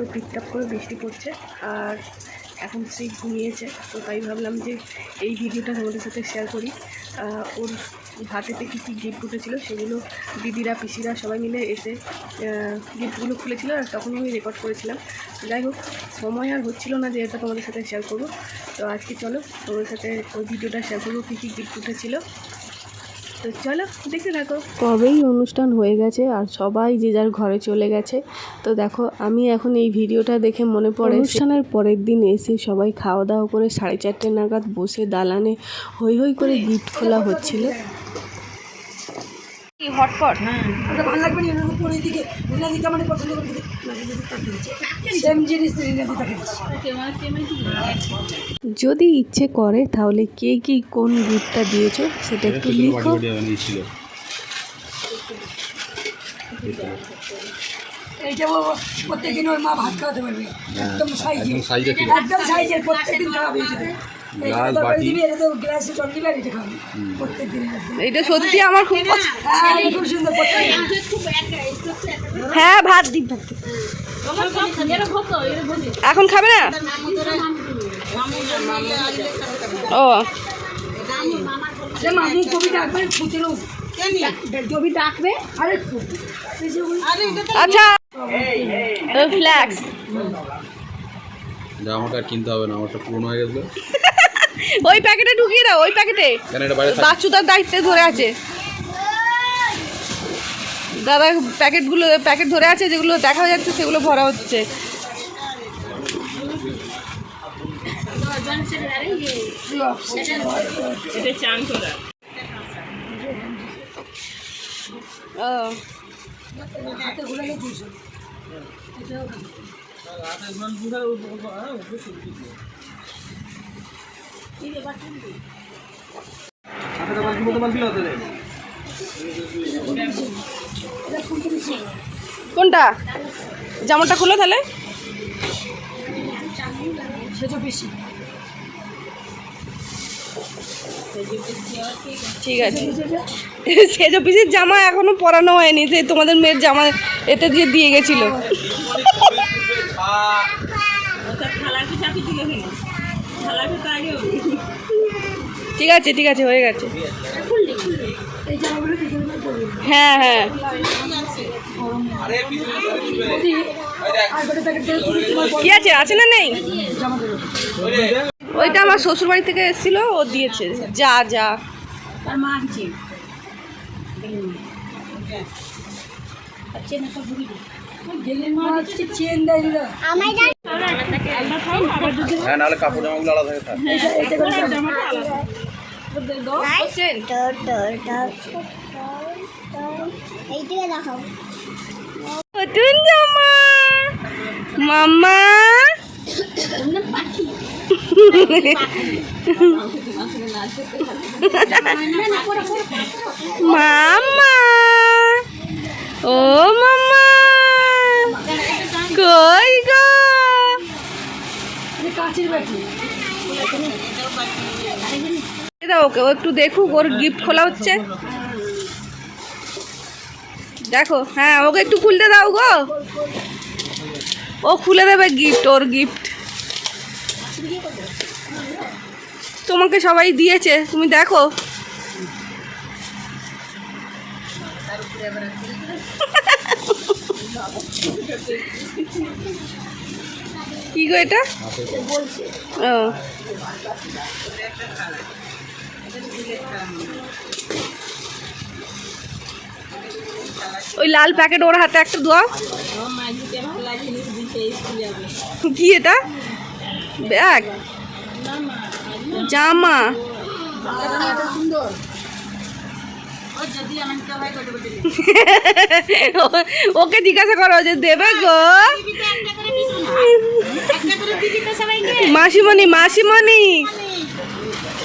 তো টিপটাপ করে বৃষ্টি পড়ছে আর এখন সেই ঘুমিয়েছে, তো তাই ভাবলাম যে এই ভিডিওটা তোমাদের সাথে শেয়ার করি। ওর হাতেতে কী কী গিফট উঠেছিলো সেগুলো দিদিরা, পিসিরা সবাই মিলে এসে গিফটগুলো খুলেছিল আর তখন আমি রেকর্ড করেছিলাম। যাই হোক, সময় আর হচ্ছিল না যে এটা তোমাদের সাথে শেয়ার করব। তো আজকে চলো, তোমাদের সাথে ওই ভিডিওটা শেয়ার করব, কী কী গিফট উঠেছিলো। তো চলো দেখে থাকো। তবেই অনুষ্ঠান হয়ে গেছে আর সবাই যে যার ঘরে চলে গেছে। তো দেখো আমি এখন এই ভিডিওটা দেখে মনে পড়ে অনুষ্ঠানের পরের দিন এসে সবাই খাওয়া দাওয়া করে সাড়ে চারটে নাগাদ বসে দালানে হই হই করে গিফট খোলা হচ্ছিল। হটপট? ভালো লাগবে না এর দিকে নীলাদিকে আমার পছন্দ করে সেম জিনিস নীলাদিকে যদি ইচ্ছে করে তাহলে কে কি কোন গিফটটা দিয়েছ সেটা একটু লিখো। এইটা প্রত্যেকদিন ওর মা ভাত খাওয়াতে পারবে। একদম সাইজে। সাইজটা ঠিক একদম সাইজের প্রত্যেকদিন খাওয়াবে গ্লাস, বাটি। গ্লাসে জল দিবে এটা খাওয়াবে প্রত্যেকদিন এটা সত্যি আমার খুব হ্যাঁ খুব সুন্দর হ্যাঁ ভাত দিন ভাত। এখন খাবে না? ও। আরে মামু কবি ডাকবে ফুটেলো কবি ডাকবে আরে আচ্ছা। ফ্ল্যাক্স জামাটা কিনতে হবে না আমারটা পুরনো হয়ে গেছিল ওই প্যাকেটে ঢুকিয়ে দাও ওই প্যাকেটে। বাচ্চুদার দায়িত্বে ধরে আছে। দাদা প্যাকেটগুলো প্যাকেট ধরে আছে যেগুলো দেখা যাচ্ছে সেগুলো ভরা হচ্ছে। ও। কোনটা? জামাটা খুলো তাহলে। ঠিক আছে। সেজ পিসির জামা এখনও পরানো হয়নি, যে তোমাদের মেয়ের জামা এতে দিয়ে দিয়ে গেছিল। ঠিক আছে ঠিক আছে হয়ে গেছে। হ্যাঁ হ্যাঁ। কি আছে আছে না নেই? ওইটা আমার শ্বশুর বাড়ি থেকে এসেছিল ও দিয়েছে। যা যা। হ্যাঁ কাপড় জামাগুলো আলাদা হয়ে থাকে। এটা করে জামা এইদিকে দেখাও নতুন জামা মাম্মা মাম্মা ও মাম্মা কই গো কাঁচির বাটি এ দাও ওকে ও একটু দেখুক, ওর গিফট খোলা হচ্ছে। দেখো হ্যাঁ ওকে একটু খুলতে দাও গো। ও খুলে দেবে গিফট ওর গিফট তোমাকে সবাই দিয়েছে, তুমি দেখো। কি গো এটা? ও। ওই লাল প্যাকেট ওর হাতে একটা দোয়া কি এটা? ব্যাগ। জামা। ওকে জিজ্ঞাসা করো যে দেবে গো? মাসিমণি মাসিমণি।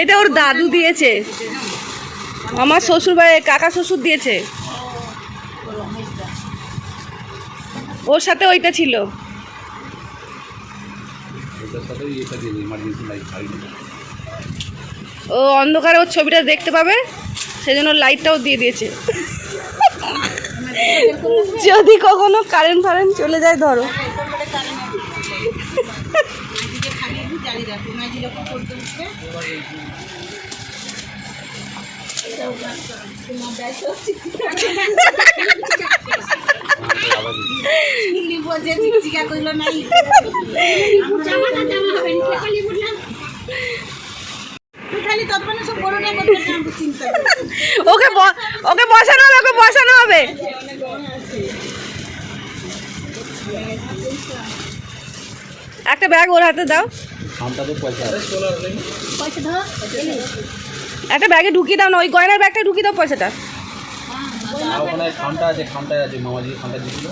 এটা ওর দাদু দিয়েছে। আমার শ্বশুর বাড়ি কাকা শ্বশুর দিয়েছে। ওর সাথে ওইটা ছিল। ও অন্ধকারে ওর ছবিটা দেখতে পাবে সেজন্য লাইটটাও দিয়ে দিয়েছে। যদি কখনো কারেন্ট ফারেন্ট চলে যায় ধরো। আবার দিচ্ছি। ওকে ব- ওকে বসানো হবে, ওকে বসানো হবে। একটা ব্যাগ ওর হাতে দাও। একটা ব্যাগে ঢুকিয়ে দাও না ওই গয়নার ব্যাগটা ঢুকিয়ে দাও পয়সাটা। খামটা আছে খামটায় আছে মামাজি খামটা দিয়েছিল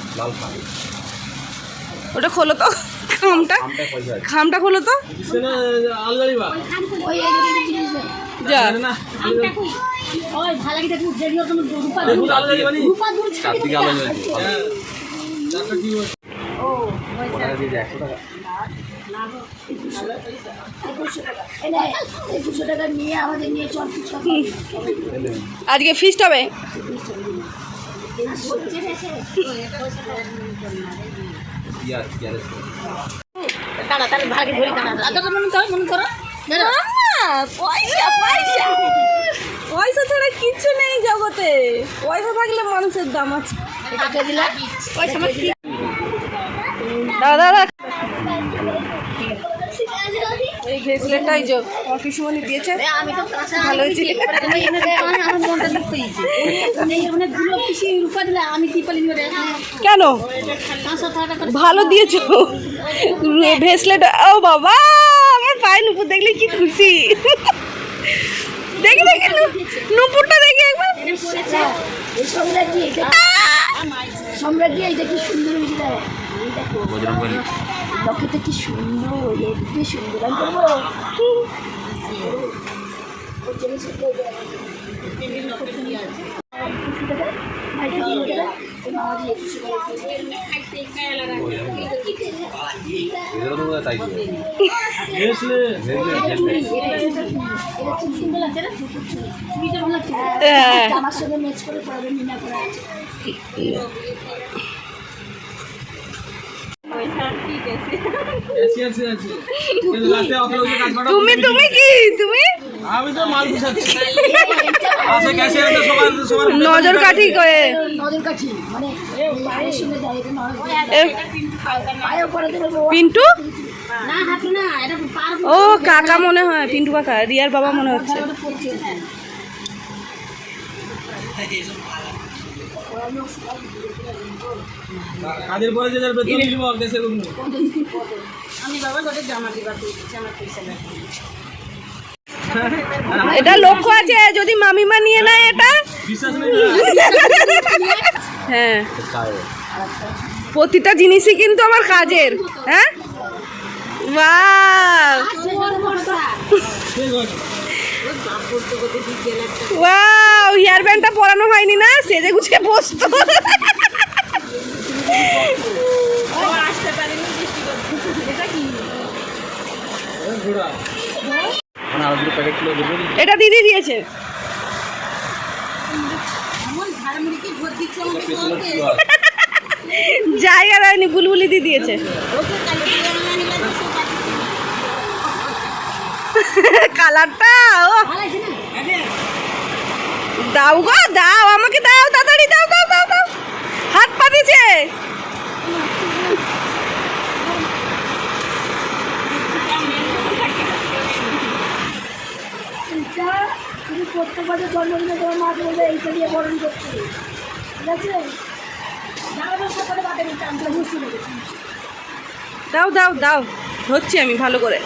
ওটা খোলো তো খামটা। খামটা খোলো তো। যা। ওই ভালো আজকে ফিস্ট হবে? দাঁড়া তাহলে ভাগে ধরি দাঁড়া মনে করো মনে করো পয়সা পয়সা পয়সা ছাড়া কিচ্ছু নেই জগতে। পয়সা থাকলে মানুষের দাম আছে। পয়সা দাদা এই যে আমার পিসুমণি দিয়েছে। আমি তো ভালো হয়েছে। কেন? ভালো দিয়েছ। ভেসলেট ও বাবা আমার পায়ে নুপুর দেখলে কি খুশি। দেখি দেখি নুপুরটা দেখি একবার। সম্রাজ্ঞী এটা কি সুন্দর দেখ। লক্ষ্যটা কি সুন্দর হেব্বি সুন্দর আমি ভেজলে। হ্যাঁ। আমার সঙ্গে ম্যাচ করে পড়াবে মিনা করা আছে তুমি তুমি কি? তুমি? আমি তো মাল গুছাচ্ছি। আচ্ছা ক্যাশিয়ার তো সবার সবার নজর কাঠি করে। নজর কাঠি মানে পিন্টু না হাঁটু না এটা পার ও কাকা মনে হয় পিন্টু কাকা রিয়ার বাবা মনে হচ্ছে। কাজের পরে যে যার বেতন নিব দেশের কোনো এটা লক্ষ্য আছে যদি মামিমা নিয়ে নেয় এটা। হ্যাঁ। প্রতিটা জিনিসই কিন্তু আমার কাজের হ্যাঁ? ওয়াও হেয়ার ব্যান্ডটা পরানো হয়নি না? সেজে গুছিয়ে বসতো। এটা দিদি দিয়েছে। জায়গা দেয়নি, বুলবুলি দিয়ে দিয়েছে। কালারটা দাও গো, দাও, আমাকে দাও, তাড়াতাড়ি দাও হাত পাতিছে তুমি প্রত্যেক বছর জন্মদিনে তোমার মাকে বলবে এইটা দিয়ে বরণ করতে ঠিক আছে? দাও দাও দাও ধরছি আমি ভালো করে।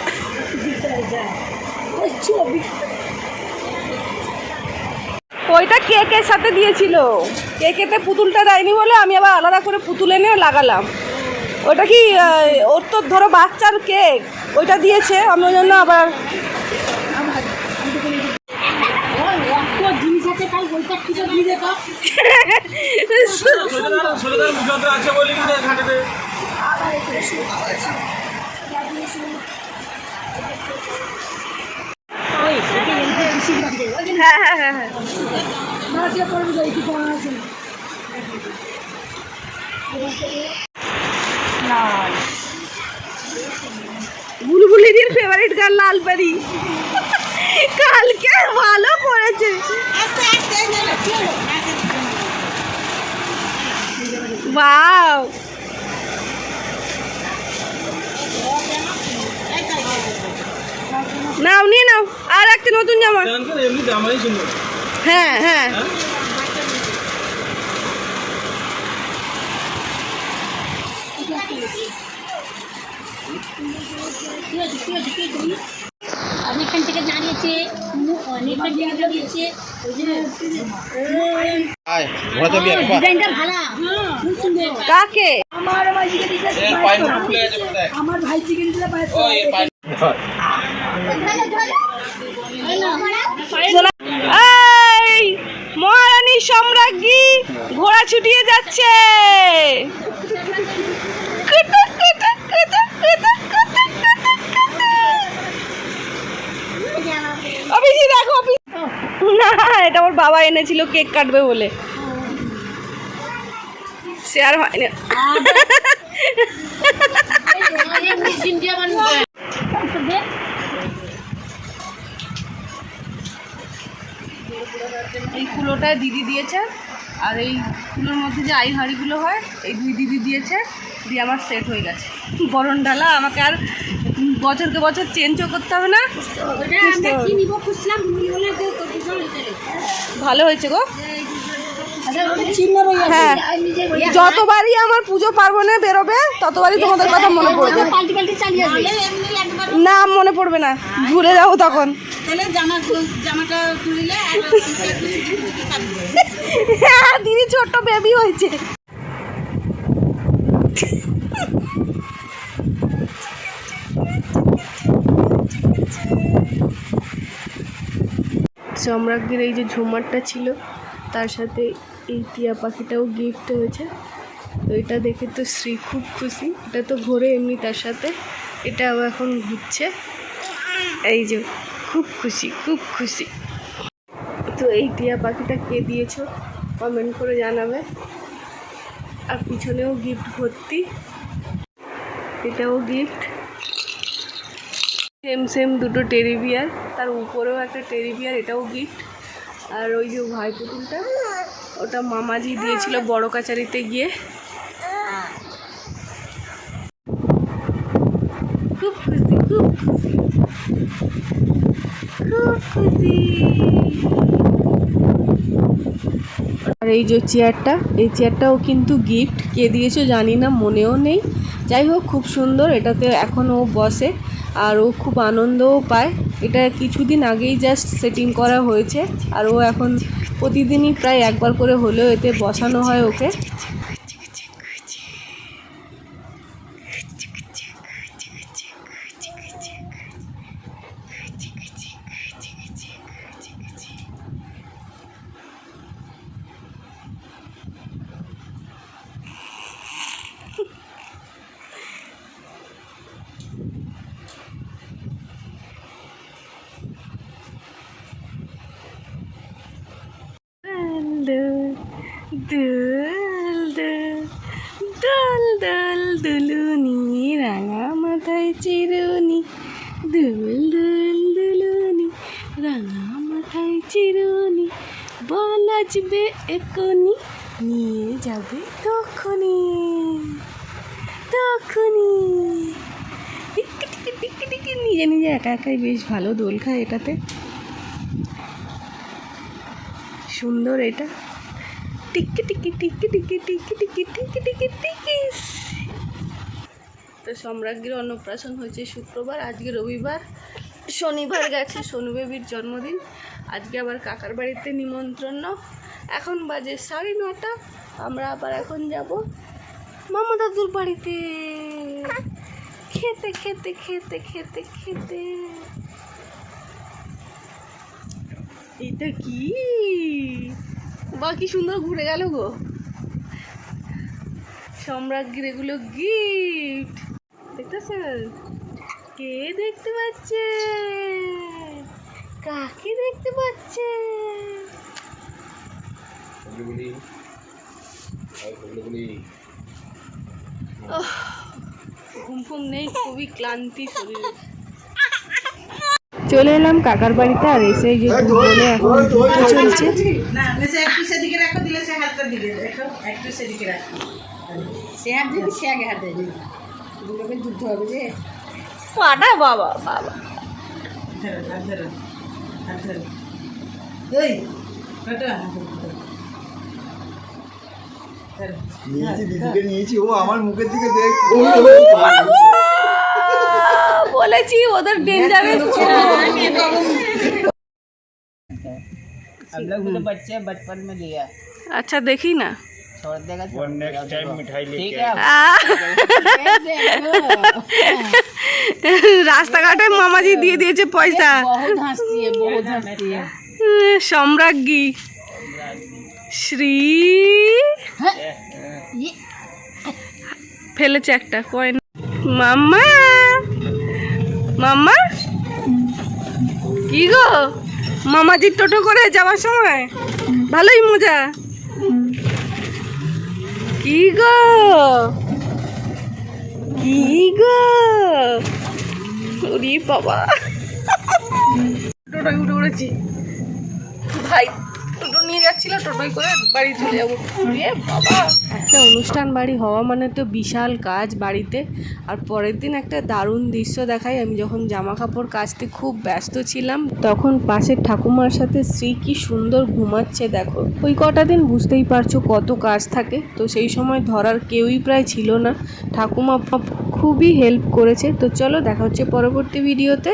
ওইটা কেকের সাথে দিয়েছিল কেকেতে পুতুলটা দেয়নি বলে আমি আবার আলাদা করে পুতুল এনে লাগালাম ওটা কি ওর তো ধরো বাচ্চার কেক ওইটা দিয়েছে আমি ওই জন্য আবার হ্যাঁ হ্যাঁ হ্যাঁ হ্যাঁ বুলবুলিদির ফেভারিট গান লালবাড়ি কালকে ভালো করেছে বাও নাও নি একটা নতুন জামা। হ্যাঁ হ্যাঁ। থেকে দাঁড়িয়েছে। অনেকখান থেকে দাঁড়িয়েছে। ডিজাইনটা ভালো। খুব সুন্দর। কাকে? আমার ভাইজিকে দিতে আমার ভাইজিকে দিতে পারে ঘোড়া ছুটিয়ে যাচ্ছে। অফিসে দেখো না, এটা আমার বাবা এনেছিল, কেক কাটবে বলে। শেয়ার হয় না এই কুলোটা দিদি দিয়েছে। আর এইগুলোর মধ্যে যে আইহাড়িগুলো হয় এই দুই দিদি দিয়েছে দিয়ে আমার সেট হয়ে গেছে। গরম ডালা আমাকে আর বছরকে বছর চেঞ্জও করতে হবে না। ভালো হয়েছে গো। হ্যাঁ যতবারই আমার পুজো পার্বণে বেরোবে, ততবারই তোমাদের কথা মনে পড়বে। না, মনে পড়বে না। ভুলে যাব তখন। হ্যাঁ দিদি ছোট্ট বেবি হয়েছে। সম্রাজ্ঞীর এই যে ঝুমারটা ছিল, তার সাথে এই টিয়া পাখিটাও গিফট হয়েছে। তো এটা দেখে তো শ্রী খুব খুশি। এটা তো ঘোরে এমনি তার সাথে। এটাও এখন ঘুরছে। এই যে, খুব খুশি খুব খুশি। তো এই টিয়া পাখিটা কে দিয়েছ? কমেন্ট করে জানাবে। আর পিছনেও গিফট ভর্তি। এটাও গিফট সেম সেম দুটো টেরি বিয়ার তার উপরেও একটা টেরি বিয়ার এটাও গিফট আর ওই যে ভাই পুতুলটা ওটা মামাজি দিয়েছিল বড় কাচারিতে গিয়ে। খুব খুশি খুব খুশি। খুব খুশি। আর এই যে চেয়ারটা, এই চেয়ারটাও কিন্তু গিফট কে দিয়েছ জানি না, মনেও নেই। যাই হোক, খুব সুন্দর, এটাতে এখন ও বসে। আর ও খুব আনন্দও পায়। এটা কিছুদিন আগেই জাস্ট সেটিং করা হয়েছে। আর ও এখন প্রতিদিনই প্রায় একবার করে হলেও এতে বসানো হয় ওকে দোল দোল দোল দোল দোল দুলুনি রাঙা মাথায় চিরুনি দোল দোল দুলুনি রাঙা মাথায় চিরুনি বল আসবে এখনি নিয়ে যাবে টিকি টিকি নিজে নিজে একা একাই বেশ ভালো দোল খায় এটাতে সুন্দর এটা টিকি টিকি টিকি টিকি টিকি টিকি তো সম্রাজ্ঞীর অন্নপ্রাশন হয়েছে শুক্রবার, আজকে রবিবার। শনিবার গেছে সোনু বেবির জন্মদিন। আজকে আবার কাকার বাড়িতে নিমন্ত্রণ। এখন বাজে সাড়ে নটা, আমরা আবার এখন যাব মামা দাদুর বাড়িতে। খেতে খেতে খেতে খেতে খেতে। এটা কি? বা কি সুন্দর ঘুরে গেল গো। সম্রাজ্ঞীর এগুলো গিফট দেখতেছেন কে দেখতে পাচ্ছে? কাকে দেখতে পাচ্ছে? ঘুম ফুম নেই খুবই ক্লান্তি শরীরে। চলে এলাম কাকার বাড়িতে আর এসে যে বলে এখন চলছে সে একটু সেদিকে রাখো দিলে সে হাতটা দিকে দেখো একটু সেদিকে রাখো সে হাত দিবি সে আগে হাত দিবি দুটোকে যুদ্ধ হবে যে পাটা বাবা বাবা নিয়েছি দিদিকে নিয়েছি ও আমার মুখের দিকে দেখ বলেছি ওদের ডেঞ্জারাস हम लोग तो बच्चे बचपन में लिया আচ্ছা দেখি না छोड़ देगा वो नेक्स्ट टाइम मिठाई ठीक लेके है আহ! রাস্তাঘাটে মামাজি দিয়ে দিয়েছে পয়সা बहुत हंसती है बहुत हंसती है উম, সম্রাজ্ঞী শ্রী ফেলেছে একটা কয়েন মাম্মা মাম্মা? কি গো? মামাজির টোটো করে যাওয়ার সময়? ভালোই মজা। কি গো? কি গো? বাবা। টোটোয় উঠে উঠেছি ভাই। টোটো নিয়ে একটা অনুষ্ঠান বাড়ি হওয়া মানে তো বিশাল কাজ বাড়িতে। আর পরের দিন একটা দারুণ দৃশ্য দেখাই। আমি যখন জামা কাপড় কাচতে খুব ব্যস্ত ছিলাম, তখন পাশের ঠাকুমার সাথে স্ত্রী কি সুন্দর ঘুমাচ্ছে দেখো। ওই কটা দিন বুঝতেই পারছ কত কাজ থাকে। তো সেই সময় ধরার কেউই প্রায় ছিল না। ঠাকুমা খুবই হেল্প করেছে। তো চলো দেখা হচ্ছে পরবর্তী ভিডিওতে